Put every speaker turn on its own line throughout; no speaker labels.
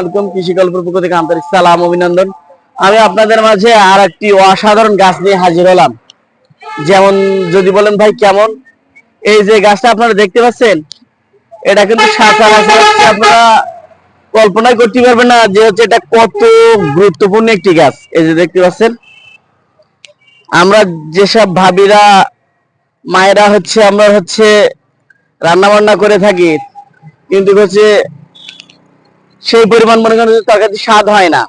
আলাইকুম কৃষি গল্পের পক্ষ থেকে আন্তরিক সালাম, অভিনন্দন। আমি আপনাদের মাঝে আর একটি অসাধারণ গাছ নিয়ে হাজির হলাম। যেমন যদি বলেন ভাই কেমন? এই যে গাছটা আপনারা দেখতে পাচ্ছেন, এটা কিন্তু আপনারা কল্পনাই করতে পারবেন না যে হচ্ছে এটা কত গুরুত্বপূর্ণ একটি গাছ। এই যে দেখতে পাচ্ছেন, আমরা যেসব ভাবিরা, মায়েরা হচ্ছে, আমরা হচ্ছে রান্না বান্না করে থাকি, কিন্তু হচ্ছে সেই পরিমাণ মনে করেন তার কাছে স্বাদ হয় না।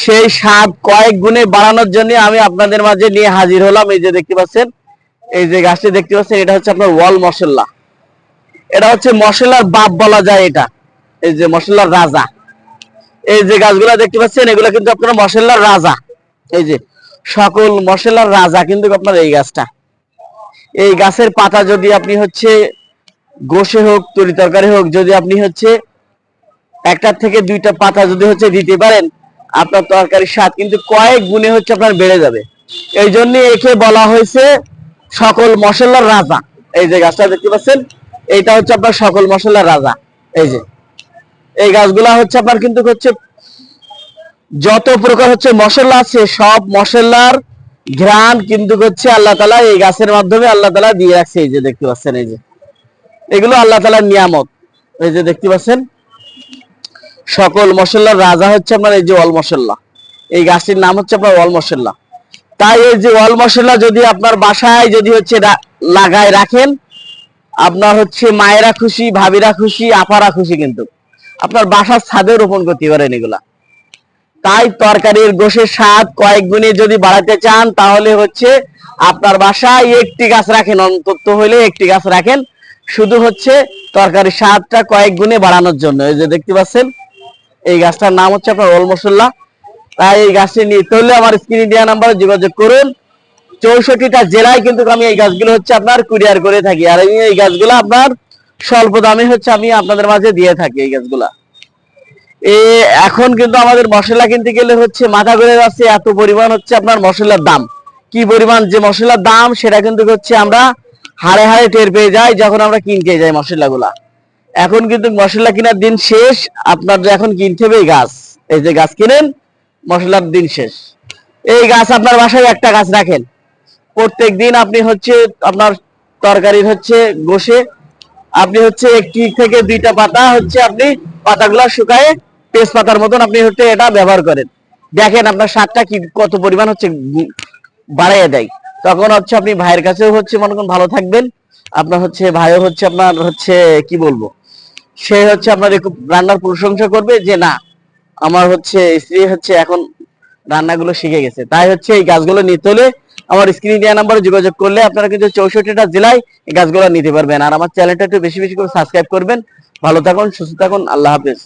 সেই স্বাদ কয়েক গুণে বাড়ানোর জন্য আমি আপনাদের মাঝে নিয়ে হাজির হলাম। এই যে দেখতে পাচ্ছেন, এই যে গাছটি দেখতে পাচ্ছেন, এটা হচ্ছে আপনার ওয়াল মশলা। এটা হচ্ছে মশলার বাপ বলা যায় এটা। এই যে মশলার রাজা। এই যে গাছগুলা দেখতে পাচ্ছেন, এগুলো কিন্তু আপনার মশলার রাজা। এই যে সকল মশলার রাজা কিন্তু আপনার এই গাছটা। এই গাছের পাতা যদি আপনি হচ্ছে গোসে হোক, তরি তরকারি হোক, যদি আপনি হচ্ছে একটার থেকে দুইটা পাতা যদি হচ্ছে দিতে পারেন, আপনার তরকারির স্বাদ কিন্তু কয়েক গুণে হচ্ছে আপনার বেড়ে যাবে। এই জন্য একে বলা হয়েছে সকল মশলার রাজা। এই যে গাছটা দেখতে পাচ্ছেন, এইটা হচ্ছে আপনার সকল মশলার রাজা। এই যে, এই গাছগুলা হচ্ছে আপনার কিন্তু হচ্ছে যত প্রকার হচ্ছে মশলা আছে, সব মশলার ঘ্রাণ কিন্তু হচ্ছে আল্লাহ তালা এই গাছের মাধ্যমে আল্লাহ তালা দিয়ে রাখছে। এই যে দেখতে পাচ্ছেন, এই যে, এগুলো আল্লাহ তালার নিয়ামত। এই যে দেখতে পাচ্ছেন সকল মশলার রাজা হচ্ছে আপনার এই যে অল মশলা এই গাছটির নাম হচ্ছে আপনার অল মশলা তাই এই যে অল মশলা যদি আপনার বাসায় যদি হচ্ছে লাগায় রাখেন, আপনার হচ্ছে মায়েরা খুশি, ভাবিরা খুশি, আপারা খুশি কিন্তু। আপনার বাসার ছাদে রোপণ করতে পারেন এগুলা। তাই তরকারির গোশের স্বাদ কয়েক গুণে যদি বাড়াতে চান, তাহলে হচ্ছে আপনার বাসায় একটি গাছ রাখেন, অন্তত হইলে একটি গাছ রাখেন। শুধু হচ্ছে তরকারির স্বাদটা কয়েক গুণে বাড়ানোর জন্য। এই যে দেখতে পাচ্ছেন এই গাছটার নাম হচ্ছে আপনার ওল মশলা তাই এই গাছটি নিতে হলে আমার স্ক্রিনে দেওয়া নাম্বারে যোগাযোগ করুন। চৌষট্টিটা জেলায় কিন্তু আমি এই গাছগুলো হচ্ছে আপনার কুরিয়ার করে থাকি। আর এই গাছগুলো আপনার স্বল্প দামে হচ্ছে আমি আপনাদের মাঝে দিয়ে থাকি এই গাছগুলা। এখন কিন্তু আমাদের মশলা কিনতে গেলে হচ্ছে মাথা ঘুরে যাচ্ছে, এত পরিমাণ হচ্ছে আপনার মশলার দাম। কি পরিমাণ যে মশলার দাম, সেটা কিন্তু হচ্ছে আমরা হাড়ে হাড়ে টের পেয়ে যাই, যখন আমরা কিনতে যাই মশলাগুলা। এখন কিন্তু মশলা কেনার দিন শেষ। আপনার এখন কিনতে হবে এই গাছ। এই যে গাছ কিনেন, মশলার দিন শেষ। এই গাছ আপনার বাসায় একটা গাছ রাখেন। প্রত্যেক দিন আপনি হচ্ছে আপনার তরকারির হচ্ছে গোশে, আপনি হচ্ছে একটি থেকে দুইটা পাতা হচ্ছে আপনি পাতাগুলো শুকায়ে তেজপাতার মতন আপনি হচ্ছে এটা ব্যবহার করেন। দেখেন আপনার স্বাদটা কি, কত পরিমাণ হচ্ছে বাড়াইয়া দেয়। তখন হচ্ছে আপনি ভাইয়ের কাছেও হচ্ছে মনে করেন ভালো থাকবেন। আপনার হচ্ছে ভাইও হচ্ছে আপনার হচ্ছে, কি বলব? সে হচ্ছে আপনার রান্নার প্রশংসা করবে যে, না, আমার হচ্ছে স্ত্রী হচ্ছে এখন রান্নাগুলো শিখে গেছে। তাই হচ্ছে এই গাছগুলো নিতে হলে আমার স্ক্রিন দেওয়া নাম্বারে যোগাযোগ করলে আপনারা কিন্তু চৌষট্টিটা জেলায় এই গাছগুলো নিতে পারবেন। আর আমার চ্যানেলটা একটু বেশি বেশি করে সাবস্ক্রাইব করবেন। ভালো থাকুন, সুস্থ থাকুন, আল্লাহ হাফেজ।